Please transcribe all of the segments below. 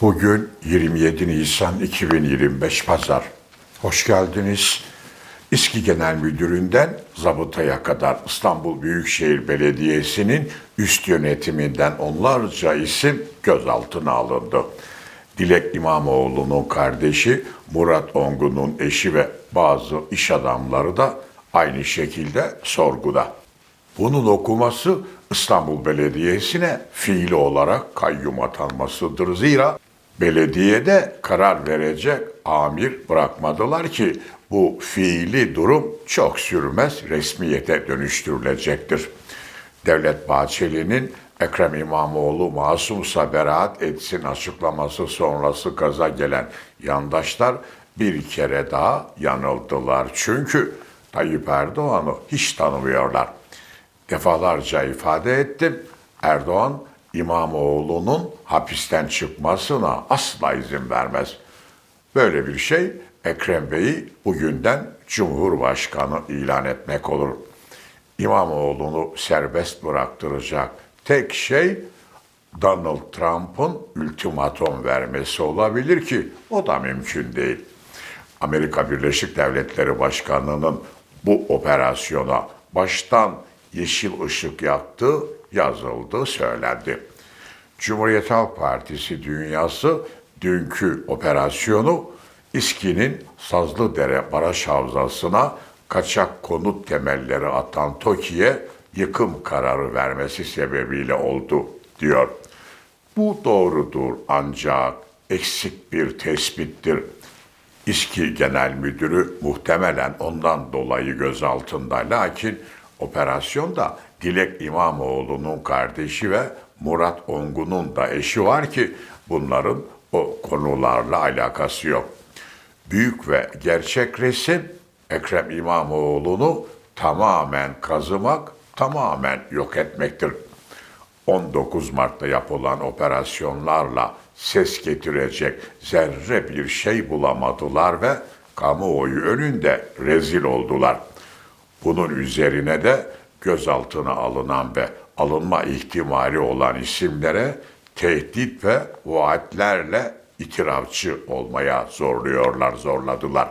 Bugün 27 Nisan 2025 Pazar. Hoş geldiniz. İSKİ Genel Müdürü'nden zabıtaya kadar İstanbul Büyükşehir Belediyesi'nin üst yönetiminden onlarca isim gözaltına alındı. Dilek İmamoğlu'nun kardeşi Murat Ongun'un eşi ve bazı iş adamları da aynı şekilde sorguda. Bunun okuması İstanbul Belediyesi'ne fiili olarak kayyum atanmasıdır. Zira belediyede karar verecek amir bırakmadılar ki bu fiili durum çok sürmez resmiyete dönüştürülecektir. Devlet Bahçeli'nin Ekrem İmamoğlu masumsa beraat etsin açıklaması sonrası gaza gelen yandaşlar bir kere daha yanıldılar. Çünkü Tayyip Erdoğan'ı hiç tanımıyorlar. Defalarca ifade ettim. Erdoğan İmamoğlu'nun hapisten çıkmasına asla izin vermez. Böyle bir şey Ekrem Bey'i bugünden Cumhurbaşkanı ilan etmek olur. İmamoğlu'nu serbest bıraktıracak tek şey Donald Trump'ın ultimatom vermesi olabilir ki o da mümkün değil. Amerika Birleşik Devletleri Başkanı'nın bu operasyona baştan yeşil ışık yaktığı yazıldı, söylendi. Cumhuriyet Halk Partisi dünyası dünkü operasyonu İSKİ'nin Sazlıdere Baraj Havzası'na kaçak konut temelleri atan TOKİ'ye yıkım kararı vermesi sebebiyle oldu diyor. Bu doğrudur ancak eksik bir tespittir. İSKİ Genel Müdürü muhtemelen ondan dolayı gözaltında. Lakin operasyonda Dilek İmamoğlu'nun kardeşi ve Murat Ongun'un da eşi var ki bunların o konularla alakası yok. Büyük ve gerçek resim Ekrem İmamoğlu'nu tamamen kazımak, tamamen yok etmektir. 19 Mart'ta yapılan operasyonlarla ses getirecek zerre bir şey bulamadılar ve kamuoyu önünde rezil oldular. Bunun üzerine de gözaltına alınan ve alınma ihtimali olan isimlere tehdit ve vaatlerle itirafçı olmaya zorluyorlar, zorladılar.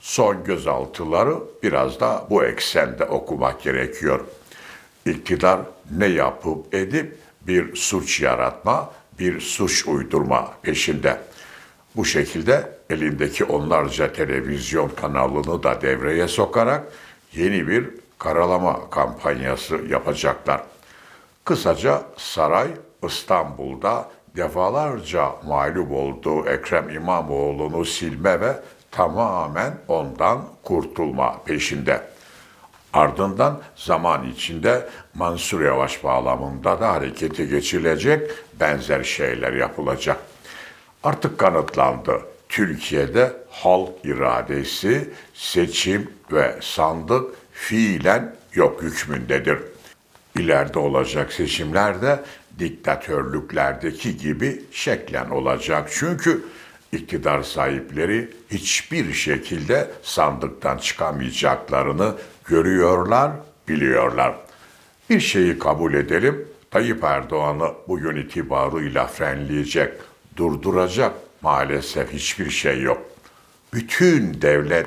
Son gözaltıları biraz da bu eksende okumak gerekiyor. İktidar ne yapıp edip bir suç yaratma, bir suç uydurma peşinde. Bu şekilde elindeki onlarca televizyon kanalını da devreye sokarak yeni bir karalama kampanyası yapacaklar. Kısaca saray İstanbul'da defalarca mağlup olduğu Ekrem İmamoğlu'nu silme ve tamamen ondan kurtulma peşinde. Ardından zaman içinde Mansur Yavaş bağlamında da harekete geçilecek benzer şeyler yapılacak. Artık kanıtlandı. Türkiye'de halk iradesi, seçim ve sandık fiilen yok hükmündedir. İleride olacak seçimlerde diktatörlüklerdeki gibi şeklen olacak. Çünkü iktidar sahipleri hiçbir şekilde sandıktan çıkamayacaklarını görüyorlar, biliyorlar. Bir şeyi kabul edelim, Tayyip Erdoğan'ı bugün itibarıyla frenleyecek, durduracak maalesef hiçbir şey yok. Bütün devlet,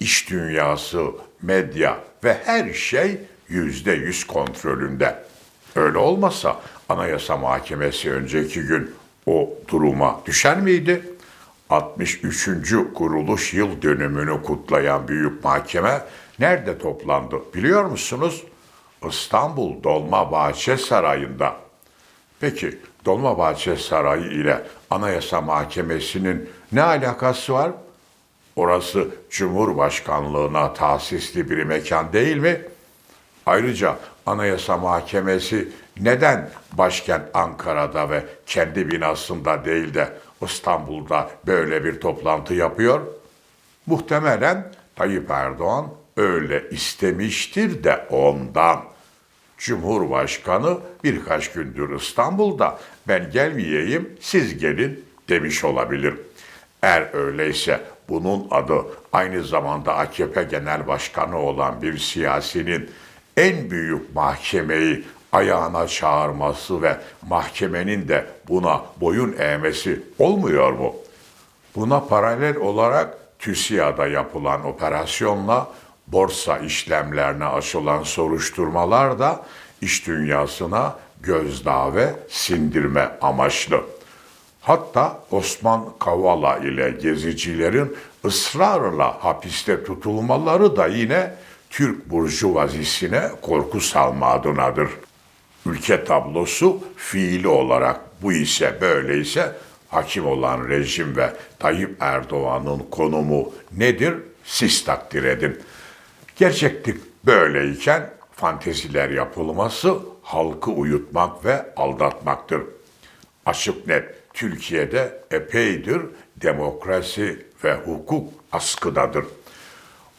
iş dünyası, medya ve her şey yüzde yüz kontrolünde. Öyle olmasa Anayasa Mahkemesi önceki gün o duruma düşer miydi? 63. kuruluş yıl dönümünü kutlayan büyük mahkeme nerede toplandı biliyor musunuz? İstanbul Dolmabahçe Sarayı'nda. Peki Dolmabahçe Sarayı ile Anayasa Mahkemesi'nin ne alakası var? Orası Cumhurbaşkanlığına tahsisli bir mekan değil mi? Ayrıca Anayasa Mahkemesi neden başkent Ankara'da ve kendi binasında değil de İstanbul'da böyle bir toplantı yapıyor? Muhtemelen Tayyip Erdoğan öyle istemiştir de ondan. Cumhurbaşkanı birkaç gündür İstanbul'da ben gelmeyeyim siz gelin demiş olabilir. Eğer öyleyse bunun adı aynı zamanda AKP Genel Başkanı olan bir siyasinin en büyük mahkemeyi ayağına çağırması ve mahkemenin de buna boyun eğmesi olmuyor mu? Buna paralel olarak TÜSİAD'a yapılan operasyonla borsa işlemlerine açılan soruşturmalar da iş dünyasına gözdağı ve sindirme amaçlı. Hatta Osman Kavala ile gezicilerin ısrarla hapiste tutulmaları da yine Türk burjuvazisine korku salma adınadır. Ülke tablosu fiili olarak bu ise böyleyse hakim olan rejim ve Tayyip Erdoğan'ın konumu nedir siz takdir edin. Gerçeklik böyleyken fanteziler yapılması halkı uyutmak ve aldatmaktır. Açık net Türkiye'de epeydir demokrasi ve hukuk askıdadır.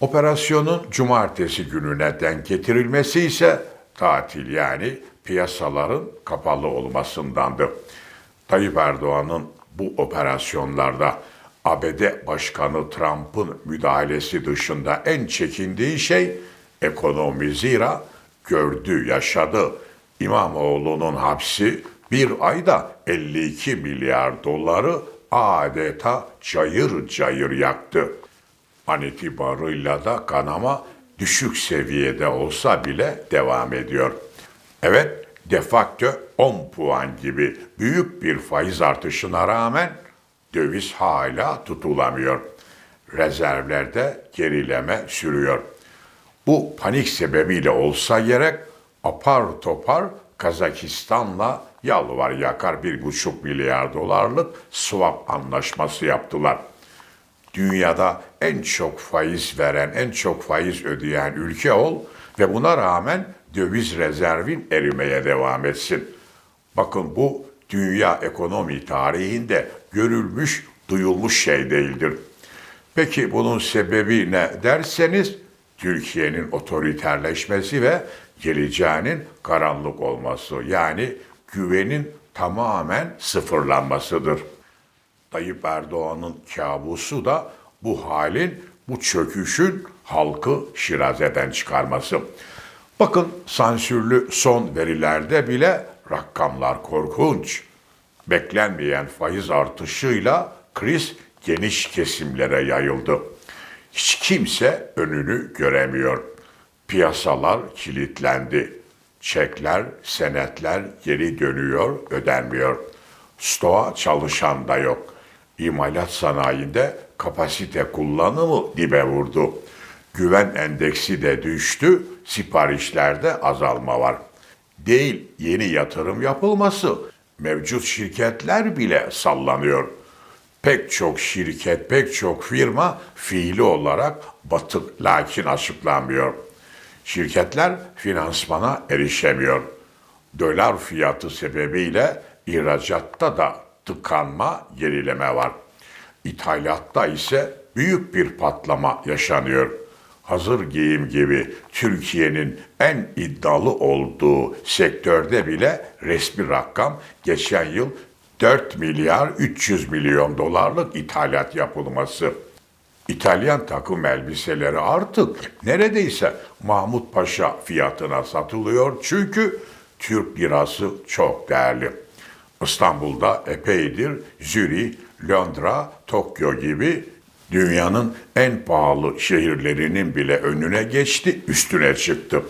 Operasyonun cumartesi gününe denk getirilmesi ise tatil yani piyasaların kapalı olmasındandı. Tayyip Erdoğan'ın bu operasyonlarda ABD Başkanı Trump'ın müdahalesi dışında en çekindiği şey ekonomi zira gördü, yaşadı. İmamoğlu'nun hapsi bir ayda 52 milyar doları adeta cayır cayır yaktı. An itibarıyla da kanama düşük seviyede olsa bile devam ediyor. Evet, de facto 10 puan gibi büyük bir faiz artışına rağmen döviz hala tutulamıyor. Rezervlerde gerileme sürüyor. Bu panik sebebiyle olsa gerek apar topar Kazakistan'la yalvar yakar bir buçuk milyar dolarlık swap anlaşması yaptılar. Dünyada en çok faiz veren, en çok faiz ödeyen ülke ol ve buna rağmen döviz rezervin erimeye devam etsin. Bakın bu dünya ekonomi tarihinde görülmüş, duyulmuş şey değildir. Peki bunun sebebi ne derseniz Türkiye'nin otoriterleşmesi ve geleceğinin karanlık olması yani güvenin tamamen sıfırlanmasıdır. Tayyip Erdoğan'ın kabusu da bu halin, bu çöküşün halkı şirazeden çıkarması. Bakın sansürlü son verilerde bile rakamlar korkunç. Beklenmeyen faiz artışıyla kriz geniş kesimlere yayıldı. Hiç kimse önünü göremiyor. Piyasalar kilitlendi. Çekler, senetler geri dönüyor, ödenmiyor. Stoğa çalışan da yok. İmalat sanayinde kapasite kullanımı dibe vurdu. Güven endeksi de düştü, siparişlerde azalma var. Değil yeni yatırım yapılması, mevcut şirketler bile sallanıyor. Pek çok şirket, pek çok firma fiili olarak batık lakin açıklanmıyor. Şirketler finansmana erişemiyor. Dolar fiyatı sebebiyle ihracatta da tıkanma, gerileme var. İthalatta ise büyük bir patlama yaşanıyor. Hazır giyim gibi Türkiye'nin en iddialı olduğu sektörde bile resmi rakam geçen yıl 4 milyar 300 milyon dolarlık ithalat yapılması. İtalyan takım elbiseleri artık neredeyse Mahmut Paşa fiyatına satılıyor çünkü Türk lirası çok değerli. İstanbul'da epeydir Zürih, Londra, Tokyo gibi dünyanın en pahalı şehirlerinin bile önüne geçti, üstüne çıktı.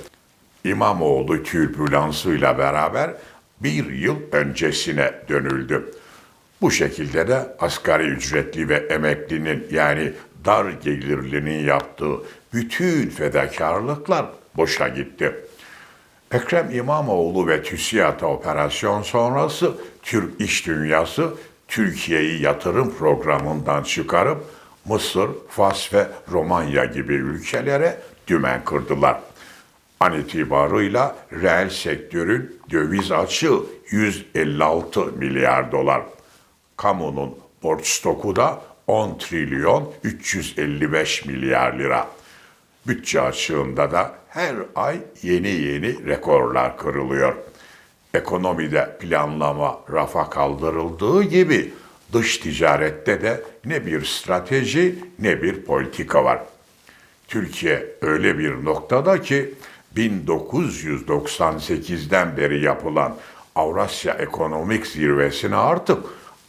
İmamoğlu türbülansıyla beraber bir yıl öncesine dönüldü. Bu şekilde de asgari ücretli ve emeklinin yani dar gelirlinin yaptığı bütün fedakarlıklar boşa gitti. Ekrem İmamoğlu ve TÜSİAD operasyon sonrası Türk iş dünyası Türkiye'yi yatırım programından çıkarıp Mısır, Fas ve Romanya gibi ülkelere dümen kırdılar. An itibarıyla reel sektörün döviz açığı 156 milyar dolar. Kamunun borç stoku da 10 trilyon 355 milyar lira. Bütçe açığında da her ay yeni yeni rekorlar kırılıyor. Ekonomide planlama rafa kaldırıldığı gibi dış ticarette de ne bir strateji ne bir politika var. Türkiye öyle bir noktada ki 1998'den beri yapılan Avrasya Ekonomik Zirvesi'ne artık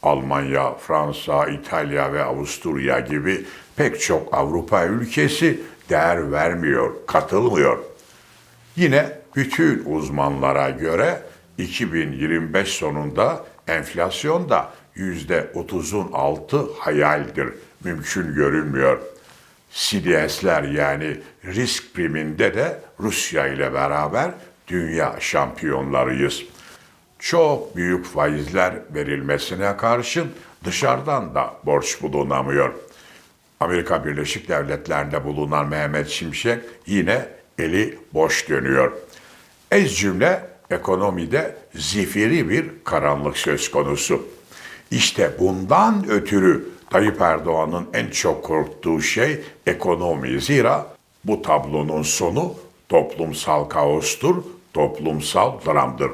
Almanya, Fransa, İtalya ve Avusturya gibi pek çok Avrupa ülkesi değer vermiyor, katılmıyor. Yine bütün uzmanlara göre 2025 sonunda enflasyon da %30'un altı hayaldir, mümkün görünmüyor. CDS'ler yani risk priminde de Rusya ile beraber dünya şampiyonlarıyız. Çok büyük faizler verilmesine karşın dışarıdan da borç bulunamıyor. Amerika Birleşik Devletleri'nde bulunan Mehmet Şimşek yine eli boş dönüyor. Ez cümle ekonomide zifiri bir karanlık söz konusu. İşte bundan ötürü Tayyip Erdoğan'ın en çok korktuğu şey ekonomi. Zira bu tablonun sonu toplumsal kaostur, toplumsal dramdır.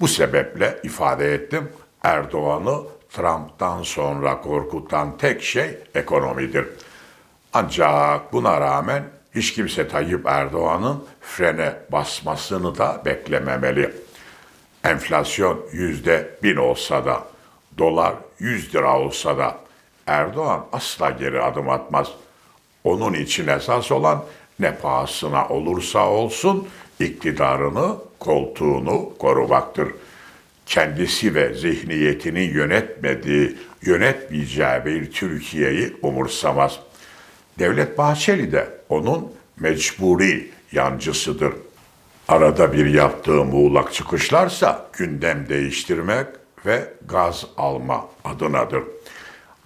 Bu sebeple ifade ettim Erdoğan'ı Trump'tan sonra korkutan tek şey ekonomidir. Ancak buna rağmen hiç kimse Tayyip Erdoğan'ın frene basmasını da beklememeli. Enflasyon yüzde bin olsa da, dolar 100 lira olsa da Erdoğan asla geri adım atmaz. Onun için esas olan ne pahasına olursa olsun iktidarını, koltuğunu korumaktır. Kendisi ve zihniyetini yönetmediği, yönetmeyeceği bir Türkiye'yi umursamaz. Devlet Bahçeli de onun mecburi yancısıdır. Arada bir yaptığı muğlak çıkışlarsa gündem değiştirmek ve gaz alma adınadır.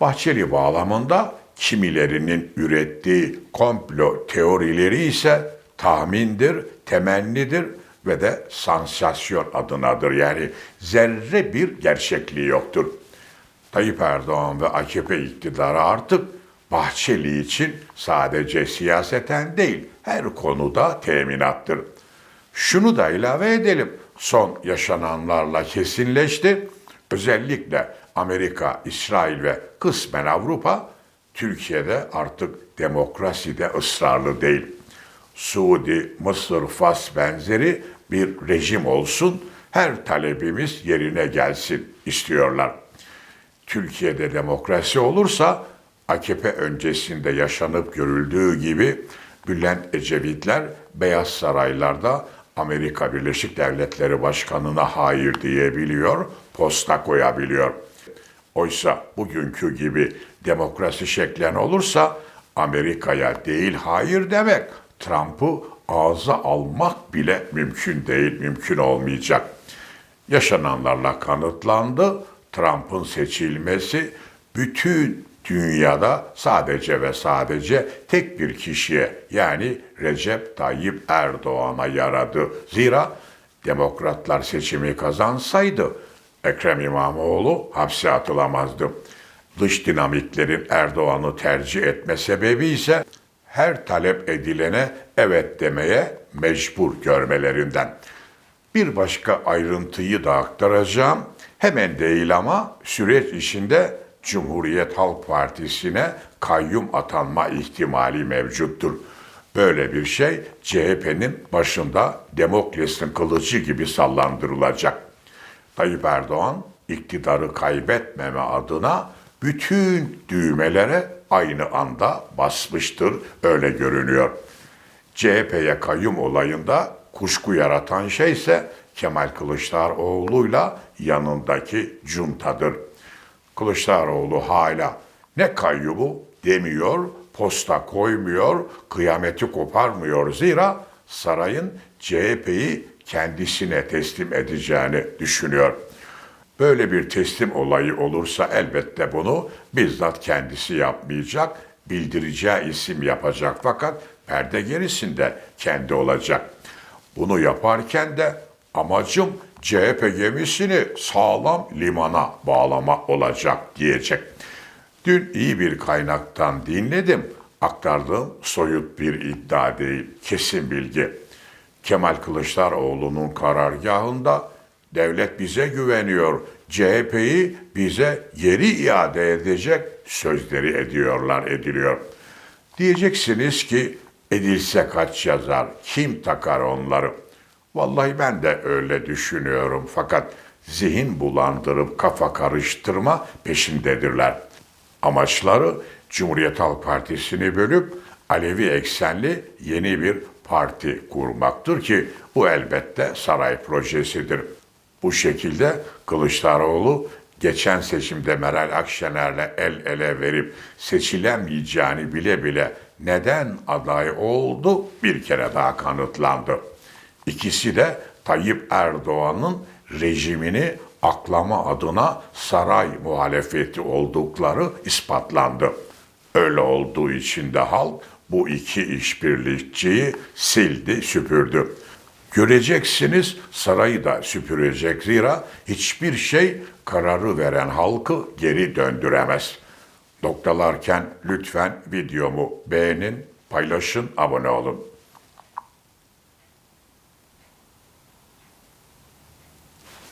Bahçeli bağlamında kimilerinin ürettiği komplo teorileri ise tahmindir, temennidir ve de sansasyon adınadır. Yani zerre bir gerçekliği yoktur. Tayyip Erdoğan ve AKP iktidarı artık Bahçeli için sadece siyaseten değil, her konuda teminattır. Şunu da ilave edelim. Son yaşananlarla kesinleşti. Özellikle Amerika, İsrail ve kısmen Avrupa Türkiye'de artık demokraside ısrarlı değil. Suudi, Mısır, Fas benzeri bir rejim olsun, her talebimiz yerine gelsin istiyorlar. Türkiye'de demokrasi olursa AKP öncesinde yaşanıp görüldüğü gibi Bülent Ecevitler Beyaz Saraylar'da Amerika Birleşik Devletleri Başkanı'na hayır diyebiliyor, posta koyabiliyor. Oysa bugünkü gibi demokrasi şeklen olursa Amerika'ya değil hayır demek, Trump'ı ağza almak bile mümkün değil, mümkün olmayacak. Yaşananlarla kanıtlandı. Trump'ın seçilmesi bütün dünyada sadece ve sadece tek bir kişiye yani Recep Tayyip Erdoğan'a yaradı. Zira demokratlar seçimi kazansaydı Ekrem İmamoğlu hapse atılamazdı. Dış dinamiklerin Erdoğan'ı tercih etme sebebi ise her talep edilene evet demeye mecbur görmelerinden. Bir başka ayrıntıyı da aktaracağım. Hemen değil ama süreç içinde Cumhuriyet Halk Partisi'ne kayyum atanma ihtimali mevcuttur. Böyle bir şey CHP'nin başında Demokles'in kılıcı gibi sallandırılacak. Tayyip Erdoğan iktidarı kaybetmeme adına bütün düğmelere aynı anda basmıştır, öyle görünüyor. CHP'ye kayyum olayında kuşku yaratan şey ise Kemal Kılıçdaroğlu'yla yanındaki cuntadır. Kılıçdaroğlu hala ne kayyumu demiyor, posta koymuyor, kıyameti koparmıyor. Zira sarayın CHP'yi kendisine teslim edeceğini düşünüyor. Böyle bir teslim olayı olursa elbette bunu bizzat kendisi yapmayacak, bildireceği isim yapacak fakat perde gerisinde kendi olacak. Bunu yaparken de amacım CHP gemisini sağlam limana bağlama olacak diyecek. Dün iyi bir kaynaktan dinledim. Aktardığım soyut bir iddia değil, kesin bilgi. Kemal Kılıçdaroğlu'nun karargahında devlet bize güveniyor, CHP'yi bize geri iade edecek sözleri ediyorlar, ediliyor. Diyeceksiniz ki Edilse kaç yazar, kim takar onları? Vallahi ben de öyle düşünüyorum fakat zihin bulandırıp kafa karıştırma peşindedirler. Amaçları Cumhuriyet Halk Partisi'ni bölüp Alevi eksenli yeni bir parti kurmaktır ki bu elbette saray projesidir. Bu şekilde Kılıçdaroğlu geçen seçimde Meral Akşener'le el ele verip seçilemeyeceğini bile bile neden aday oldu bir kere daha kanıtlandı. İkisi de Tayyip Erdoğan'ın rejimini aklama adına saray muhalefeti oldukları ispatlandı. Öyle olduğu için de halk bu iki işbirlikçiyi sildi, süpürdü. Göreceksiniz sarayı da süpürecek zira hiçbir şey kararı veren halkı geri döndüremez. Noktalarken lütfen videomu beğenin, paylaşın, abone olun.